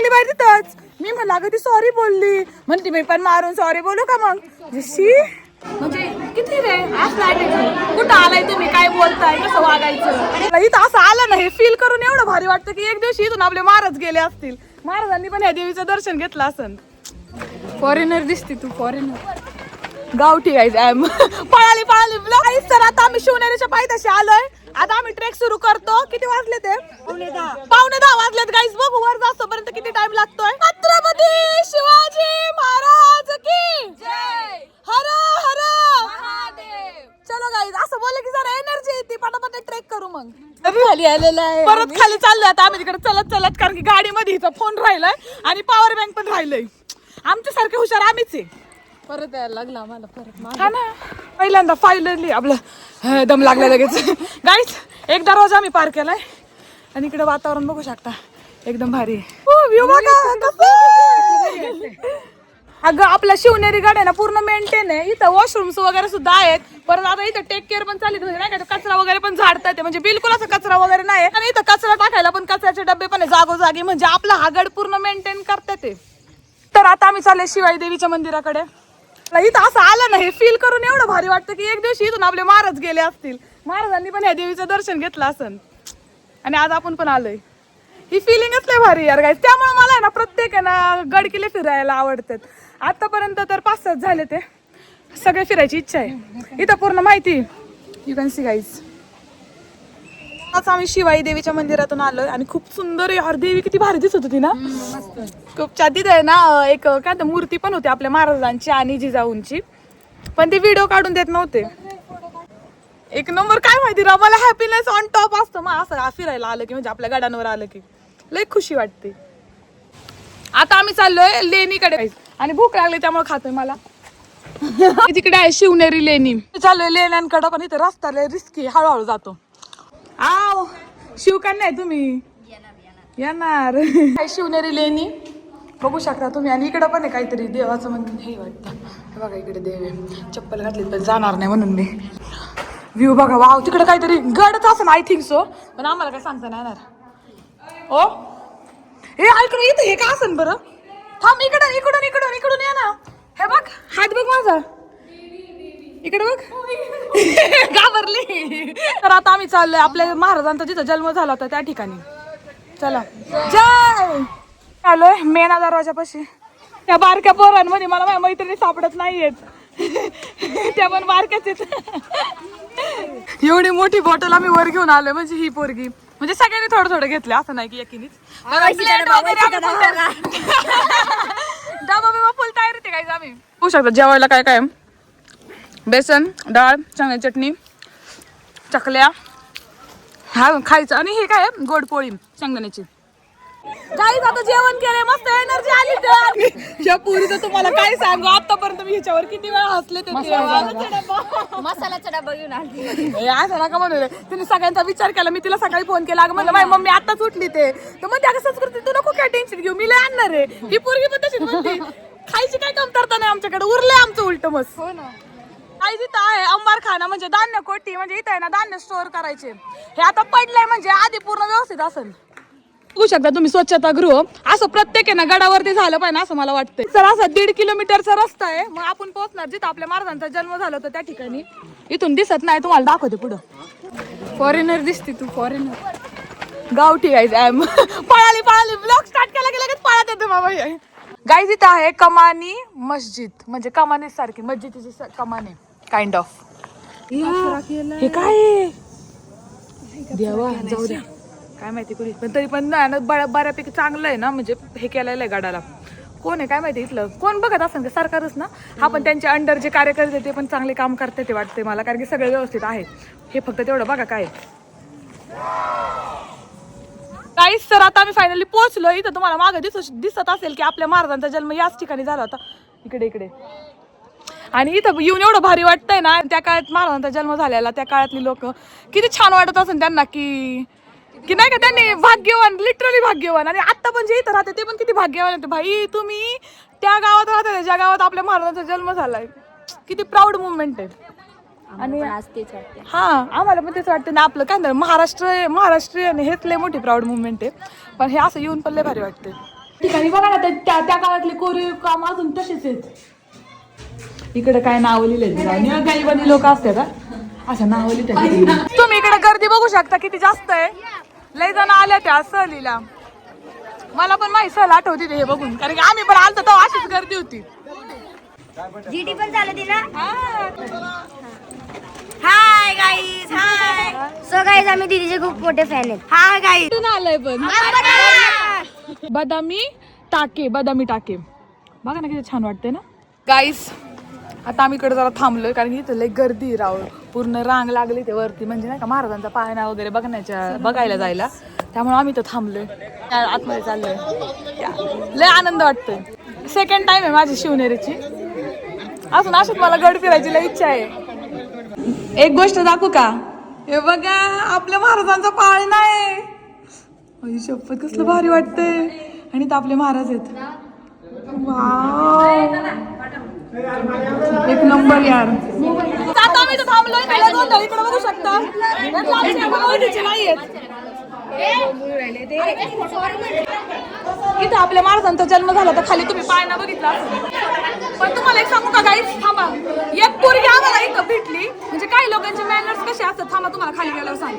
लागली बाई तिथंच. मी म्हणलं अगं ती सॉरी बोलली. म्हणते मी पण मारून सॉरी बोलू का मग? शी म्हणजे किती रे? असं attitude. कुठं आलाय तुम्ही? काय बोलताय? कसं वागायचं? इथं असं आलं ना हे फील करून एवढं भारी वाटतं की एक दिवशी इथून आपले महाराज गेले असतील. महाराजांनी पण ह्या देवीचं दर्शन घेतलं असन. फॉरेनर दिसते तू फॉरेनर गावठी गाईज पळाली पळाली. गाईज तर आता आम्ही शिवनेरीच्या पायथ्याशी आलोय. आता आम्ही ट्रेक सुरू करतो. किती वाजले ते पावणे दहा. वाजलेत गाईज बघू वर जास्तो पर्यंत किती टाइम लागतोय. छत्रपती शिवाजी महाराज की हर हर! चलो गाईज असं बोललं की जरा एनर्जी येते. पटापट ट्रेक करू मग. खाली आलेला आहे परत खाली चाललोय आता. आम्ही तिकडे चलत चलत कारण की गाडीमध्ये हिचा फोन राहिलाय आणि पॉवर बँक पण राहिलंय. आमच्या सारखे हुशार आम्हीच आहे. परत यायला लागला आम्हाला परत हा ना? पहिल्यांदा फायनली आपलं दम लागला लगेच. गाईच एक दरवाजा आम्ही पार केलाय. आणि इकडे वातावरण बघू शकता. एकदम भारी. आहे. हो, view बघा, कसं? आहे. अगं आपला शिवनेरी गड आहे ना पूर्ण मेंटेन आहे. इथं वॉशरूम्स वगैरे सुद्धा आहेत. परत आता इथं टेक केअर पण चालली म्हणजे नाही का कचरा वगैरे पण झाडतात ते. म्हणजे बिलकुल असं कचरा वगैरे नाही आणि इथं कचरा टाकायला पण कचऱ्याचे डबे पण आहे. जागोजागी म्हणजे आपला हा गड पूर्ण मेंटेन करतात ते तर आता आम्ही चालले शिवाई देवीच्या मंदिराकडे. मला इथं असं आलं ना हे फील करून एवढं भारी वाटतं की एक दिवशी इथून आपले महाराज गेले असतील. महाराजांनी पण ह्या देवीचं दर्शन घेतलं असन. आणि आज आपण पण आलोय. ही फिलिंगच लय भारी यार गाईज त्यामुळे मला आहे ना प्रत्येक आहे ना गड किल्ले फिरायला आवडतात. आतापर्यंत तर पाच सात झाले ते. सगळे फिरायची इच्छा आहे. इथं पूर्ण माहिती. यू कॅन सी गाईज आज आम्ही शिवाई देवीच्या मंदिरातून आलोय आणि खूप सुंदर यार देवी किती भारी दिसत होती ना? खूप छान तिथे आहे ना एक काय ते मूर्ती पण होती आपल्या महाराजांची आणि जिजाऊंची. पण ते व्हिडिओ काढून देत नव्हते. एक नंबर काय माहिती राव मला हॅपीनेस ऑन टॉप असतं. मग असं फिरायला आलं की म्हणजे आपल्या गाड्यांवर आलं की. लय खुशी वाटते. आता आम्ही चाललोय लेणीकडे. आणि भूक लागली त्यामुळे खातोय मला. तिकडे आहे शिवनेरी लेणी. चाललोय लेण्यांकडे पण इथे रस्ता लय रिस्की हळूहळू जातो. शिवकन्या आहे तुम्ही? येणार. काय शिवनेरी लेणी. बघू शकता तुम्ही. आणि इकडं पण आहे काहीतरी देवाचं मंदिर. हे वाटतं. हे बघा इकडे देव आहे. चप्पल घातली पण जाणार नाही म्हणून मी. व्ह्यू बघा. वाव तिकडे काहीतरी गडच असं आय थिंक सो पण आम्हाला काय सांगता नाही येणार. ओ? हे ऐकडे इथं हे का असन बरं? थांब इकडं इकडून इकडून इकडून या ना. हे बघ हात बघ माझा. इकडे बघ. घाबरली. तर आता आम्ही चाललोय. आपल्या महाराजांचा जिथं जन्म झाला होता त्या ठिकाणी. चला. जय! आलोय. मेना दरवाजापाशी त्या बारक्या पोरांमध्ये मला माझ्या मैत्रिणी सापडत नाहीयेत. त्या पण बारक्याच एवढी मोठी बॉटल आम्ही वर घेऊन आलोय. म्हणजे ही पोरगी. म्हणजे सगळ्यांनी थोडं थोडं घेतलं असं नाही की एकीनीच. तयार- डबा बिबा फुल तयार होते काय आम्ही. होऊ शकतात जेवायला काय काय बेसन डाळ चांगली चटणी चकल्या. हा खायचं. आणि हे काय गोड पोळी शेंगदाण्याची. काहीच आता जेवण केलंय. मस्त एनर्जी आली तर. या पुरीचं तुम्हाला काय सांगू? आतापर्यंत मी ह्याच्यावर किती वेळा हसले ते मसाल्याचा डबा घेऊन आली. ए, असं नका म्हणू रे. तिने सगळ्यांचा विचार केला. मी तिला सकाळी फोन केला. अगं म्हणलं माझी मम्मी आताच उठली ते. तर मग त्या संस्कृती तू नको काय टेन्शन घेऊ. मी लय आणणार आहे ही पोरगी पण तशीच म्हणते. खायची काय कमतरता नाही आमच्याकडे. उरलंय आमचं उलट मस्त. हो ना. काही तिथं आहे अंबारखाना म्हणजे धान्य कोठी म्हणजे इथं आहे ना धान्य स्टोअर करायचे. हे आता पडलंय म्हणजे आधी पूर्ण व्यवस्थित असेल. बघू शकता तुम्ही स्वच्छता गृह. असं प्रत्येक आहे ना गडावरती झालं पाहिजे ना असं मला वाटतंय. सर असा दीड किलोमीटरचा रस्ता आहे. मग आपण पोहोचणार जिथं आपल्या महाराजांचा जन्म झाला होता त्या ठिकाणी. इथून दिसत नाही तुम्हाला दाखवते पुढं. फॉरेनर दिसते तू फॉरेनर गावठी गाईज पळाली पळाली. ब्लॉग स्टार्ट केला की लगेच पळत येते बाबा गाईज इथं आहे कमानी मस्जिद. म्हणजे कमानी सारखी मस्जिदीची स- काइंड ऑफ हे काय देवा जाऊ द्या. काय माहिती कुणी. पण तरी पण ना बऱ्यापैकी चांगलं आहे ना म्हणजे हे केलेलं आहे गाडाला. कोण आहे काय माहिती इथलं? कोण बघत असेल का सरकारच ना? हा पण त्यांच्या अंडर जे कार्यकर्ते ते पण चांगले काम करते ते वाटते मला कारण की सगळे व्यवस्थित आहे. हे फक्त तेवढं बघा काय काहीच सर आता आम्ही फायनली पोहोचलो इथं तुम्हाला मागे दिसत दिसत असेल की आपल्या महाराजांचा जन्म याच ठिकाणी झाला होता. इकडे इकडे. आणि इथं येऊन एवढं भारी वाटतंय ना. त्या काळात महाराजांचा जन्म झालेला त्या काळातली लोक किती छान वाटत असेल त्यांना की की नाही का त्यांनी भाग्यवान लिटरली भाग्यवान. आणि आता पण जे इथं राहते ते पण किती भाग्यवान होते भाई तुम्ही त्या गावात राहता ज्या गावात आपल्या महाराजांचा जन्म झालाय. किती प्राऊड मुवमेंट आहे आणि हा आम्हाला पण तेच वाटतं ना आपलं काय ना महाराष्ट्र महाराष्ट्रीयन हेच लय मोठी प्राऊड मुवमेंट आहे पण हे असं येऊन पण लय भारी वाटते ठिकाणी बघा ना त्या त्या काळातले कोरीव काम अजून तसेच आहेत. इकडे काय नाव लिहिले गरीबानी लोक असते का असं नाव लिहिते तुम्ही इकडे गर्दी बघू शकता किती जास्त आहे. लय जण आल्या त्या सहलीला. मला पण माहिती सहल आठवते ते हे बघून. कारण की आम्ही पण आलतो तेव्हा अशीच गर्दी होती. जीटी पण चालते ना hi guys hi so guys आम्ही दीदीचे खूप मोठे फॅन आहेत. हाय गाईज कुठून आलंय पण. बदामी. टाके बदामी टाके बघा ना किती छान वाटते ना. गाईस आता आम्ही इकडे जरा थांबलोय कारण की इथं लय गर्दी आहे राव पूर्ण रांग लागली ते वरती. म्हणजे नाही का महाराजांचा पाहणा वगैरे बघण्याच्या बघायला जायला. त्यामुळे आम्ही इथं थांबलोय. त्या आतमध्ये चाललोय. या. लय आनंद वाटतोय. सेकंड टाइम आहे माझी शिवनेरीची. अजून अशीच मला गड फिरायची लय इच्छा आहे. एक गोष्ट दाखवू का? हे बघा आपल्या महाराजांचा पाळणा आहे. शपथ कसलं भारी वाटतंय. आणि तर आपले महाराज आहेत. वाव. नंबर यार. आता इथं थांबलोय दोन इकडे बघू शकता. इथं आपल्या माणसांचा जन्म झाला तर खाली तुम्ही पाळणा बघितला पण तुम्हाला एक सांगू का गाईस थांबा. एक पोरगी आम्हाला इथं भेटली. म्हणजे काही लोकांचे मॅनर्स कसे असतात थांबा तुम्हाला खाली गेल्यावर सांग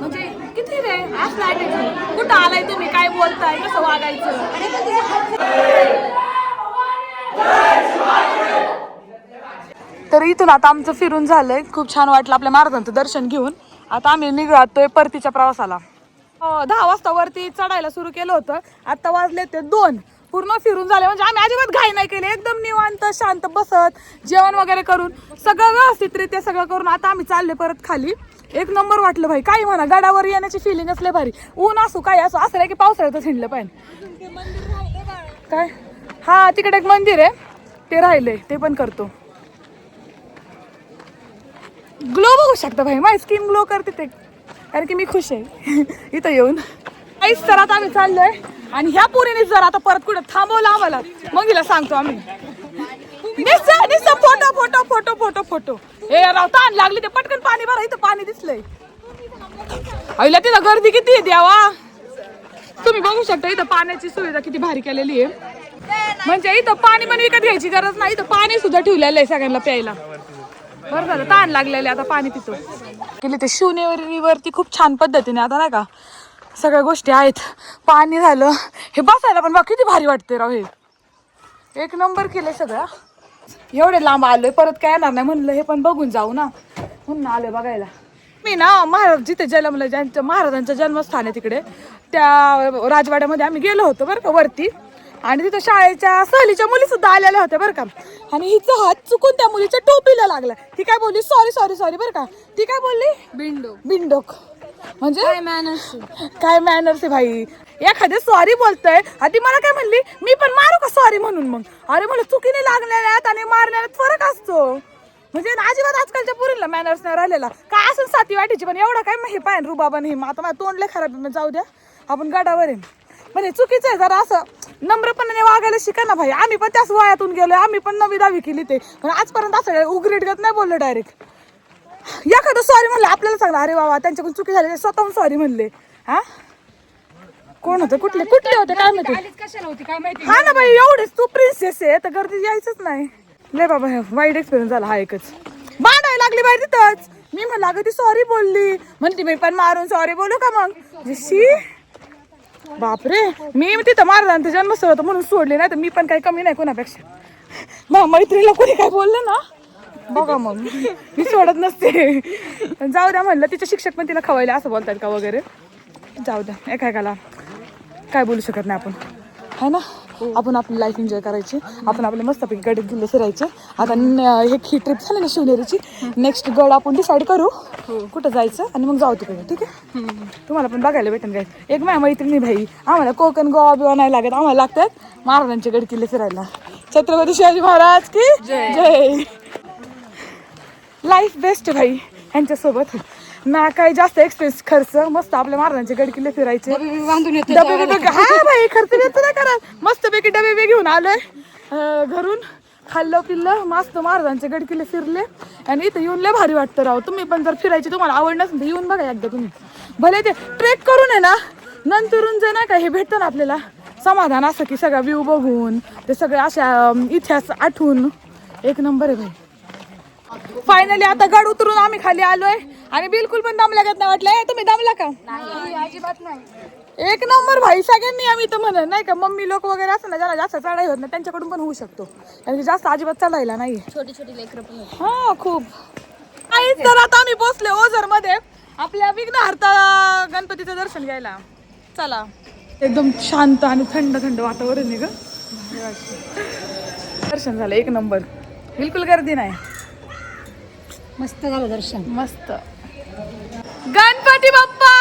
म्हणजे किती रे? असं कुठं आलाय तुम्ही? काय बोलताय? कसं वागायचं? तर इथून आता आमचं फिरून झालंय. खूप छान वाटलं आपल्या महाराजांचं दर्शन घेऊन. आता आम्ही निघतोय परतीच्या प्रवासाला. हो, दहा वाजता वरती चढायला सुरू केलं होतं. आता वाजले ते दोन. पूर्ण फिरून झाले. म्हणजे आम्ही अजिबात घाई नाही केली. एकदम निवांत शांत बसत जेवण वगैरे करून सगळं व्यवस्थितरित्या सगळं करून आता आम्ही चालले परत खाली. एक नंबर वाटलं भाई. काही म्हणा गडावर येण्याची फिलिंग असले भारी. ऊन असू काय असो असं नाही की पावसाळ्यातच हिंडलं पाहिजे. काय? हा तिकडे एक मंदिर आहे. ते राहिलंय. ते पण करतो. ग्लो बघू शकता भाई. माझी स्किन ग्लो करते ते. कारण की मी खुश आहे. इथं येऊन. काहीच तर आता आम्ही चाललोय. आणि ह्या पुरीने जर आता परत कुठं थांबवलं आम्हाला. मग हिला सांगतो आम्ही. Photo photo photo photo photo. हे राव ताण लागली ते. पटकन पाणी भरा. इथं पाणी दिसलंय. आईला तिथं गर्दी किती आहे द्यावा तुम्ही बघू शकता इथं पाण्याची सुविधा किती भारी केलेली आहे. म्हणजे इथं पाणी पण विकत घ्यायची गरज नाही. इथं पाणी सुद्धा ठेवलेलं आहे सगळ्यांना प्यायला. बरं झालं ताण लागलेले आता पाणी पितो. गेले ते शिवनेरीवरती खूप छान पद्धतीने आता नाही का? सगळ्या गोष्टी आहेत. पाणी झालं. हे बसायला पण बघ किती भारी वाटते राव हे. एक नंबर केले सगळं. एवढे लांब आलोय परत काय येणार नाही म्हणलं हे पण बघून जाऊ ना. म्हणून आलोय बघायला. मी ना महाराज जिथे जन्मलं ज्यांचं महाराजांचं जन्मस्थान आहे तिकडे त्या राजवाड्यामध्ये आम्ही गेलो होतो बरं का वरती. आणि तिथं शाळेच्या सहलीच्या मुली सुद्धा आलेल्या होत्या बरं का. आणि हिचा हात चुकून त्या मुलीच्या टोपीला लागला. ती काय बोलली? सॉरी सॉरी सॉरी बरं का. ती काय बोलली? बिंडो. बिंडोक. म्हणजे? काय मॅनर्स काय मॅनर्स आहे भाई? एखादे सॉरी बोलतोय आधी मला काय म्हणली? मी पण मारू का सॉरी म्हणून मग? अरे मला चुकीने लागलेल्यात आणि मारण्यात फरक असतो. म्हणजे ना अजिबात आजकालच्या पुरीला मॅनर्स नाही राहिलेला. काय असं साती वाटीची? पण एवढा काय हे पाय रुबाबा नाही आता माझं तोंड लय खराब जाऊ द्या. आपण गाडावर आहे. पण हे चुकीचं आहे जरा असं नम्रपणाने वागायला शिका ना भाई. आम्ही पण त्याच वयातून गेलोय आम्ही पण नवी दावी केली ते. पण आजपर्यंत असं उघडीत गत नाही बोललो डायरेक्ट एखादं सॉरी म्हणलं आपल्याला सांगलं अरे बाबा त्यांच्याकडून चुकी झाली स्वतःहून सॉरी म्हणले. हा? कोण होते? कुठले कुठले होते? काय माहिती? हा ना बाई एवढेच तू प्रिन्सेस आहे तर गर्दी यायचंच नाही. लय बाबा हे वाईट एक्सपिरियन्स झाला हा एकच. भांडायला लागली बाई तिथंच. मी म्हणलं अगं ती सॉरी बोलली. म्हणते मी पण मारून सॉरी बोलू का मग? शी बापरे. मी तिथं महाराजांचं जन्मस्थळ होतं म्हणून सोडले नाही तर मी पण काही कमी नाही कोणापेक्षा. मग मैत्रीला कोणी काय बोललं ना? बघा मग. मी सोडत नसते. पण जाऊ द्या म्हणलं तिचे शिक्षक पण तिला खवायला असं बोलतात का वगैरे? जाऊ द्या एकाएकाला काय बोलू शकत नाही आपण. है ना? आपण आपली लाईफ एन्जॉय करायची. आपण आपले मस्तपैकी गड किल्ले फिरायचे. आता न- हे ही ट्रिप झाली ना शिवनेरीची. नेक्स्ट गड आपण डिसाईड करू. कुठं जायचं आणि मग जाऊ तिकडे ठीक आहे? तुम्हाला पण बघायला भेटेल काय एक माझ्या मैत्रिणी भाई आम्हाला कोकण गोवा बिवा नाही लागत. आम्हाला लागतात महाराजांचे गड किल्ले फिरायला. छत्रपती शिवाजी महाराज की जय. लाईफ बेस्ट भाई. ह्यांच्यासोबत ना काही जास्त एक्सपेन्स खर्च मस्त आपल्या महाराजांचे गड किल्ले फिरायचे बांधून येते डबे बिबे हा भाई खर्च बिर्च नाही करत मस्त पैकी डबे बे घेऊन आलोय. अं, घरून खाल्लं पिल्लं मस्त महाराजांचे गड किल्ले फिरले. आणि इथं येऊन लय भारी वाटतं राव. तुम्ही पण जर फिरायची तुम्हाला आवड नसेल तर येऊन बघा एकदा तुम्ही. भले ते ट्रेक करून आहे ना नंतरून जे नाही का हे भेटतं ना आपल्याला समाधान असं की सगळा व्ह्यू बघून ते सगळे अशा अं, इतिहास आठवून. एक नंबर आहे भाई फायनली आता गड उतरून आम्ही खाली आलोय. आणि बिलकुल पण दमल्या नाही वाटलंय तुम्ही दमला का? अजिबात नाही एक नंबर भाई सगळ्यांनी आम्ही तर म्हणत नाही का मम्मी लोक वगैरे असं ना ज्याला जास्त चढाई होत नाही त्यांच्याकडून पण होऊ शकतो. कारण की जास्त अजिबात चढायला नाही छोटी छोटी लेकर हा खूप. काहीच तर आता आम्ही बसले ओझरमध्ये आपल्या विघ्नहर्ता गणपतीचं दर्शन घ्यायला. चला. एकदम शांत आणि थंड थंड वातावरण आहे ग. दर्शन झालं एक नंबर. बिलकुल गर्दी नाही. मस्त झालं दर्शन. मस्त. गणपती बाप्पा!